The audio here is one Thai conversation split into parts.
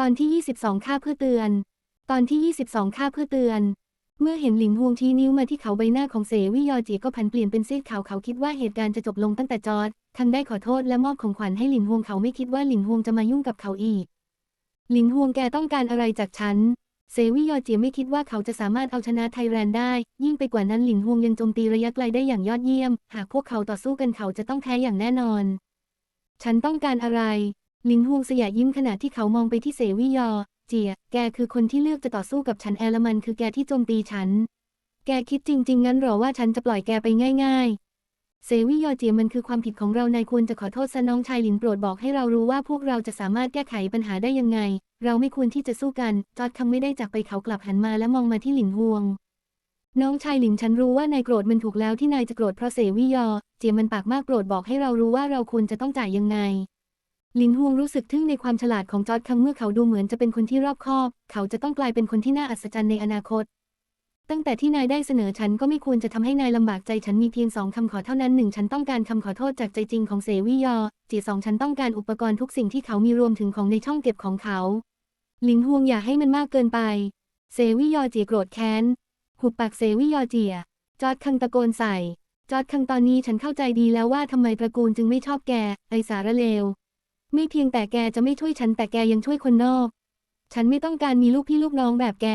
ตอนที่ 22 ค่าเพื่อเตือน ตอนที่ 22 ค่าเพื่อเตือน เมื่อเห็นหลิงฮวงชี้นิ้วมาที่เขาใบหน้าของเสวิยอจีก็ผันเปลี่ยนเป็นซีดขาวเขาคิดว่าเหตุการณ์จะจบลงตั้งแต่จอร์ดทั้งได้ขอโทษและมอบของขวัญให้หลินฮวงเขาไม่คิดว่าหลินฮวงจะมายุ่งกับเขาอีก หลินฮวงแกต้องการอะไรจากฉันเสวิยอเจียไม่คิดว่าเขาจะสามารถเอาชนะไทยแลนด์ได้ ยิ่งไปกว่านั้นหลินฮวงยังโจมตีระยะไกลได้อย่างยอดเยี่ยม หากพวกเขาต่อสู้กันเขาจะต้องแพ้อย่างแน่นอน ฉันต้องการอะไร หลินฮวงสยะยิ้มขณะที่เขามองไปที่เสวิยอ เจีย แกคือคนที่เลือกจะต่อสู้กับฉันแอลมันคือแกที่โจมตีฉัน แกคิดจริง ๆ งั้นหรอว่าฉันจะปล่อยแกไปง่าย ๆ เสวิยอเจียมันคือความผิดของเรานายควรจะขอโทษซะน้องชายหลินโปรดบอกให้เรารู้ว่าพวกเราจะสามารถแก้ไขปัญหาได้ยังไง เราไม่ควรที่จะสู้กัน จอดคำไม่ได้จากไปเขากลับหันมาและมองมาที่หลินฮวง น้องชายหลินฉันรู้ว่านายโกรธมันถูกแล้วที่นายจะโกรธเพราะเสวิยอ เจียมันปากมากโปรดบอกให้เรารู้ว่าเราควรจะต้องจ่ายยังไง หลินฮวงรู้สึกทึ่งในความฉลาดของจอร์ดคังเมื่อเขาดูเหมือนจะเป็นคนที่รอบคอบ เขาจะต้องกลายเป็นคนที่น่าอัศจรรย์ในอนาคต ตั้งแต่ที่นายได้เสนอฉันก็ไม่ควรจะทำให้นายลำบากใจฉันมีเพียงสองคำขอเท่านั้นหนึ่งฉันต้องการคำขอโทษจากใจจริงของเสวิยอจีสองฉันต้องการอุปกรณ์ทุกสิ่งที่เขามีรวมถึงของในช่องเก็บของเขา หลินฮวงอย่าให้มันมากเกินไปเสวิยอเจียโกรธแค้นหุบปากเสวิยอเจียจอร์ดคังตะโกนใส่ จอร์ดคังตอนนี้ฉันเข้าใจดีแล้วว่าทำไมตระกูลจึงไม่ชอบแก ไอสารเลว ไม่เพียงแต่แกจะไม่ช่วยฉันแต่แกยังช่วยคนนอก ฉันไม่ต้องการมีลูกพี่ลูกน้องแบบแก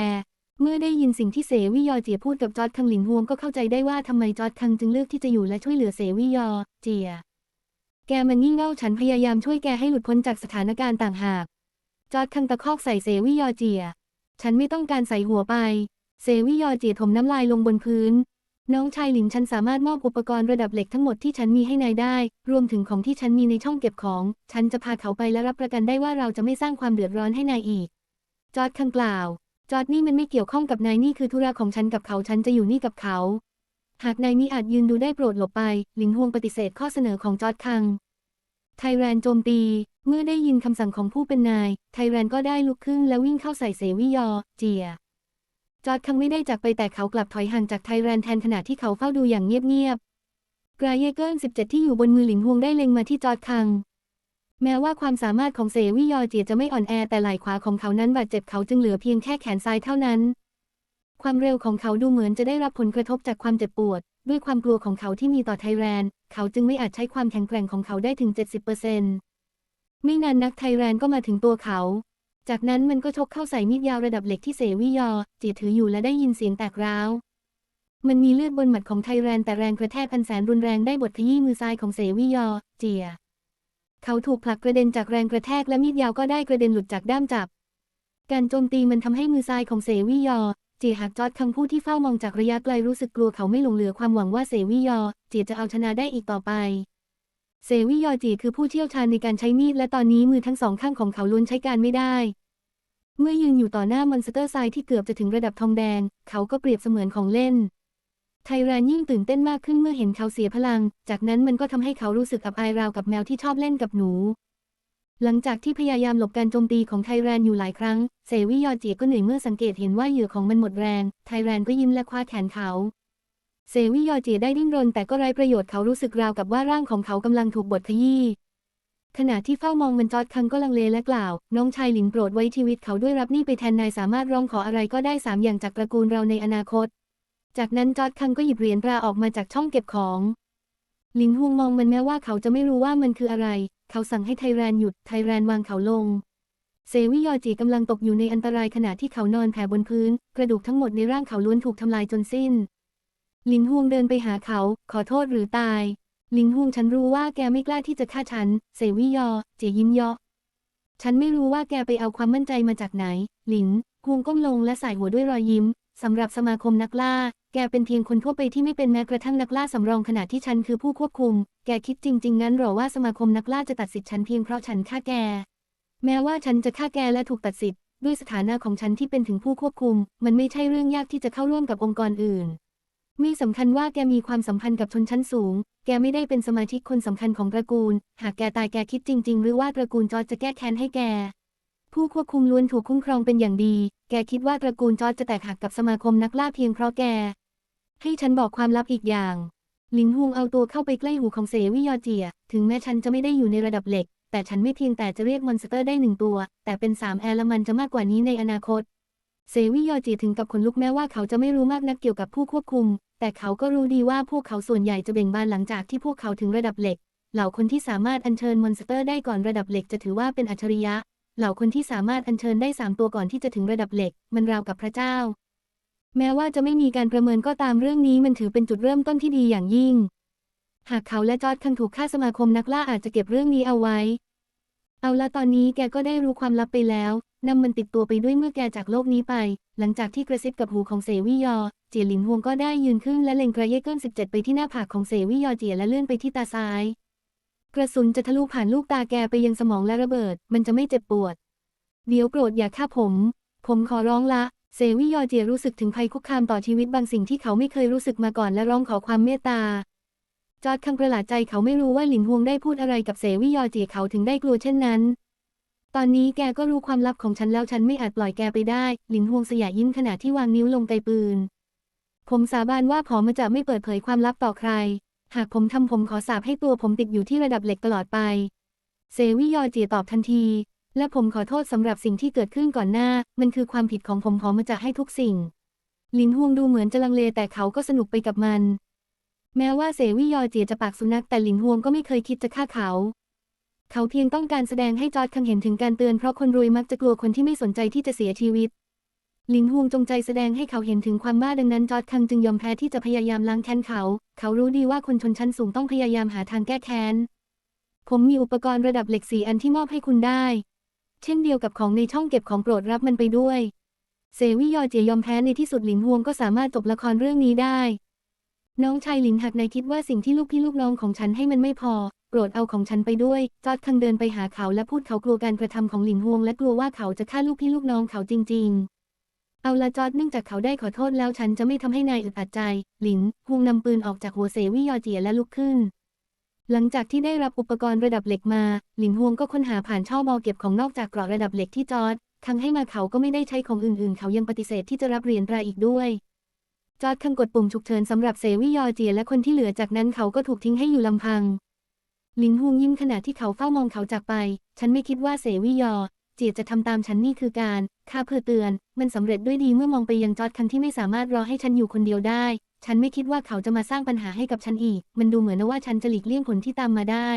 เมื่อได้ยินสิ่งที่เสวิยอเจียพูดกับจอร์ดคังหลินฮวงก็เข้าใจได้ว่าทำไมจอร์ดคังจึงเลือกที่จะอยู่และช่วยเหลือเสวิยอเจีย แกมันงี่เง่าฉันพยายามช่วยแกให้หลุดพ้นจากสถานการณ์ต่างหาก จอร์ดคังตะคอกใส่เสวิยอเจีย ฉันไม่ต้องการใส่หัวไป เสวิยอเจียถมน้ำลายลงบนพื้น น้องชายหลินฉันสามารถมอบอุปกรณ์ระดับเหล็กทั้งหมดที่ฉันมีให้นายได้ รวมถึงของที่ฉันมีในช่องเก็บของ ฉันจะพาเขาไปและรับประกันได้ว่าเราจะไม่สร้างความเดือดร้อนให้นายอีก จอร์ดคังกล่าว จอร์ดนี่มันไม่เกี่ยวข้องกับนายนี่คือธุระของฉันกับเขาฉันจะอยู่นี่กับเขา หากนายมิอาจยืนดูได้โปรดหลบไป หลิงฮวงปฏิเสธข้อเสนอของจอร์ดคัง ไทแรนโจมตี เมื่อได้ยินคำสั่งของผู้เป็นนาย ไทแรนก็ได้ลุกขึ้นและวิ่งเข้าใส่เสวิยอ เจีย จอร์ดคังไม่ได้จากไปแต่เขากลับถอยห่างจากไทแรนแทนขณะที่เขาเฝ้าดูอย่างเงียบๆกราเยเกิล17 ที่อยู่บนมือหลิงฮวงได้เล็งมาที่จอร์ดคัง แม้ว่าความสามารถของเสวิยอเจียจะไม่อ่อนแอแต่ไหล่ขวาของเขานั้นบาดเจ็บเขาจึงเหลือเพียงแค่แขนซ้ายเท่านั้น ความเร็วของเขาดูเหมือนจะได้รับผลกระทบจากความเจ็บปวด ด้วยความกลัวของเขาที่มีต่อไทแรน เขาจึงไม่อาจใช้ความแข็งแกร่งของเขาได้ถึง 70%ไม่นานนักไทแรนก็มาถึงตัวเขา จากนั้นมันก็ชกเข้าใส่มีดยาวระดับเหล็กที่เสวิยอเจียถืออยู่และได้ยินเสียงแตกร้าว มันมีเลือดบนหมัดของไทแรนแต่แรงกระแทกพันแสนรุนแรงได้บดขยี้มือซ้ายของเสวิยอเจีย เขาถูกผลักกระเด็นจากแรงกระแทกและมีดยาวก็ได้กระเด็นหลุดจากด้ามจับ การโจมตีมันทำให้มือซ้ายของเสวิยอเจียหักจอดคำพูดที่เฝ้ามองจากระยะไกลรู้สึกกลัวเขาไม่หลงเหลือความหวังว่าเสวิยอเจียจะเอาชนะได้อีกต่อไป เสวิยอจีคือผู้เชี่ยวชาญในการใช้มีดและตอนนี้มือทั้งสองข้างของเขาล้วนใช้การไม่ได้ เมื่อยืนอยู่ต่อหน้ามอนสเตอร์ทรายที่เกือบจะถึงระดับทองแดง เขาก็เปรียบเสมือนของเล่น ไทแรนยิ่งตื่นเต้นมากขึ้นเมื่อเห็นเขาเสียพลัง จากนั้นมันก็ทำให้เขารู้สึกอับอายราวกับแมวที่ชอบเล่นกับหนู หลังจากที่พยายามหลบการโจมตีของไทแรนอยู่หลายครั้งเสวิยอจีก็เหนื่อยเมื่อสังเกตเห็นว่าเหยื่อของมันหมดแรง ไทแรนก็ยิ้มและคว้าแขนเขา เสวิยอเจียได้ดิ้นรนแต่ก็ไร้ประโยชน์เขารู้สึกราวกับว่าร่างของเขากำลังถูกบดขยี้ขณะที่เฝ้ามองมันจอดคังก็ลังเลและกล่าว น้องชายหลินโปรดไว้ชีวิตเขาด้วยรับนี่ไปแทนนายสามารถร้องขออะไรก็ได้สามอย่างจากตระกูลเราในอนาคต จากนั้นจอดคังก็หยิบเหรียญตราออกมาจากช่องเก็บของหลินฮวงมองมันแม้ว่าเขาจะไม่รู้ว่ามันคืออะไร เขาสั่งให้ไทแรนหยุดไทแรนวางเขาลง เซวิยอจีกำลังตกอยู่ในอันตรายขณะที่เขานอนแผ่บนพื้น กระดูกทั้งหมดในร่างเขาล้วนถูกทำลายจนสิ้น ลินฮวงเดินไปหาเขา ขอโทษหรือตาย ลินฮวงฉันรู้ว่าแกไม่กล้าที่จะฆ่าฉัน เสวิยอ เจยิ้มยาะฉันไม่รู้ว่าแกไปเอาความมั่นใจมาจากไหน หลินฮวงก้มลงและใส่หัวด้วยรอยยิ้มสำหรับสมาคมนักล่า แกเป็นเพียงคนทั่วไปที่ไม่เป็นแม้กระทั่งนักล่าสำรองขณะที่ฉันคือผู้ควบคุม แกคิดจริง ๆ งั้นหรอว่าสมาคมนักล่าจะตัดสิทธิ์ฉันเพียงเพราะฉันฆ่าแก แม้ว่าฉันจะฆ่าแกและถูกตัดสิทธิ์ด้วยสถานะของฉันที่เป็นถึงผู้ควบคุม มันไม่ใช่เรื่องยากที่จะเข้าร่วมกับองค์กรอื่น ไม่สำคัญว่าแกมีความสัมพันธ์กับชนชั้นสูง แกไม่ได้เป็นสมาชิกคนสำคัญของตระกูล หากแกตายแกคิดจริง ๆ หรือว่าตระกูลจอร์จจะแก้แค้นให้แก ผู้ควบคุมล้วนถูกคุ้มครองเป็นอย่างดี แกคิดว่าตระกูลจอร์จจะแตกหักกับสมาคมนักล่าเพียงเพราะแก ให้ฉันบอกความลับอีกอย่าง หลิงฮวงเอาตัวเข้าไปใกล้หูของเสวิยอเจีย ถึงแม้ฉันจะไม่ได้อยู่ในระดับเหล็ก แต่ฉันไม่เพียงแต่จะเรียกมอนสเตอร์ได้หนึ่งตัว แต่เป็นสามแอลมันจะมากกว่านี้ในอนาคต เซวิยอจีถึงกับขนลุกแม้ว่าเขาจะไม่รู้มากนักเกี่ยวกับผู้ควบคุม แต่เขาก็รู้ดีว่าพวกเขาส่วนใหญ่จะเบ่งบานหลังจากที่พวกเขาถึงระดับเหล็ก เหล่าคนที่สามารถอัญเชิญมอนสเตอร์ได้ก่อนระดับเหล็กจะถือว่าเป็นอัจฉริยะ เหล่าคนที่สามารถอัญเชิญได้สามตัวก่อนที่จะถึงระดับเหล็ก มันราวกับพระเจ้า แม้ว่าจะไม่มีการประเมินก็ตามเรื่องนี้มันถือเป็นจุดเริ่มต้นที่ดีอย่างยิ่ง หากเขาและจอร์ดคังถูกฆ่าสมาคมนักล่าอาจจะเก็บเรื่องนี้เอาไว้ เอาละตอนนี้แกก็ได้รู้ความลับไปแล้ว นำมันติดตัวไปด้วยเมื่อแกจากโลกนี้ไป หลังจากที่กระซิบกับหูของเสวิยอ เจียหลินฮวงก็ได้ยืนขึ้นและเล็งกระเยเกิล17ไปที่หน้าผากของเสวิยอเจียและเลื่อนไปที่ตาซ้าย กระสุนจะทะลุผ่านลูกตาแกไปยังสมองและระเบิด มันจะไม่เจ็บปวด เดี๋ยวโกรธอย่าฆ่าผม ผมขอร้องละเซวิยอเจียรู้สึกถึงภัยคุกคามต่อชีวิตบางสิ่งที่เขาไม่เคยรู้สึกมาก่อนและร้องขอความเมตตา จอดคังประหลาดใจเขาไม่รู้ว่าหลินฮวงได้พูดอะไรกับเสวิยอเจียเขาถึงได้กลัวเช่นนั้น ตอนนี้แกก็รู้ความลับของฉันแล้วฉันไม่อาจปล่อยแกไปได้ หลินฮวงสยะยิ้มขณะที่วางนิ้วลงไกปืน ผมสาบานว่าผอมจะไม่เปิดเผยความลับต่อใคร หากผมทำผมขอสาบให้ตัวผมติดอยู่ที่ระดับเหล็กตลอดไป เซวิยอเจียตอบทันที และผมขอโทษสำหรับสิ่งที่เกิดขึ้นก่อนหน้า มันคือความผิดของผมผอมจะให้ทุกสิ่ง หลินฮวงดูเหมือนจะลังเลแต่เขาก็สนุกไปกับมัน แม้ว่าเสวิยอเจียจะปากสุนัขแต่หลินฮวงก็ไม่เคยคิดจะฆ่าเขา เขาเพียงต้องการแสดงให้จอร์ดคังเห็นถึงการเตือนเพราะคนรวยมักจะกลัวคนที่ไม่สนใจที่จะเสียชีวิต หลินฮวงจงใจแสดงให้เขาเห็นถึงความบ้าดังนั้นจอร์ดคังจึงยอมแพ้ที่จะพยายามล้างแค้นเขา เขารู้ดีว่าคนชนชั้นสูงต้องพยายามหาทางแก้แค้น ผมมีอุปกรณ์ระดับเหล็กสีอันที่มอบให้คุณได้ เช่นเดียวกับของในช่องเก็บของโปรดรับมันไปด้วยเซวิยอเจียยอมแพ้ในที่สุดหลินฮวงก็สามารถจบละครเรื่องนี้ได้ น้องชายหลินหักในคิดว่าสิ่งที่ลูกพี่ลูกน้องของฉันให้มันไม่พอ โปรดเอาของฉันไปด้วย จอดคังเดินไปหาเขาและพูดเขากลัวการกระทำของหลินฮวงและกลัวว่าเขาจะฆ่าลูกพี่ลูกน้องเขาจริง ๆเอาละจอดเนื่องจากเขาได้ขอโทษแล้วฉันจะไม่ทำให้นายอึดอัดใจ หลินฮวงนำปืนออกจากหัวเสวิยอเจียและลุกขึ้น หลังจากที่ได้รับอุปกรณ์ระดับเหล็กมา หลินฮวงก็ค้นหาผ่านช่อมอเก็บของนอกจากกราะระดับเหล็กที่จอดคังให้มาเขาก็ไม่ได้ใช้ของอื่น ๆ เขายังปฏิเสธที่จะรับเหรียญตราอีกด้วย จอดคังกดปุ่มฉุกเฉินสำหรับเซวิยอเจียและคนที่เหลือจากนั้นเขาก็ถูกทิ้งให้อยู่ลำพัง หลินฮวงยิ้มขณะที่เขาเฝ้ามองเขาจากไป ฉันไม่คิดว่าเสวิยอ เจียจะทำตามฉันนี่คือการข้าเพื่อเตือน มันสำเร็จด้วยดีเมื่อมองไปยังจอดคังที่ไม่สามารถรอให้ฉันอยู่คนเดียวได้ ฉันไม่คิดว่าเขาจะมาสร้างปัญหาให้กับฉันอีก มันดูเหมือนว่าฉันจะหลีกเลี่ยงผลที่ตามมาได้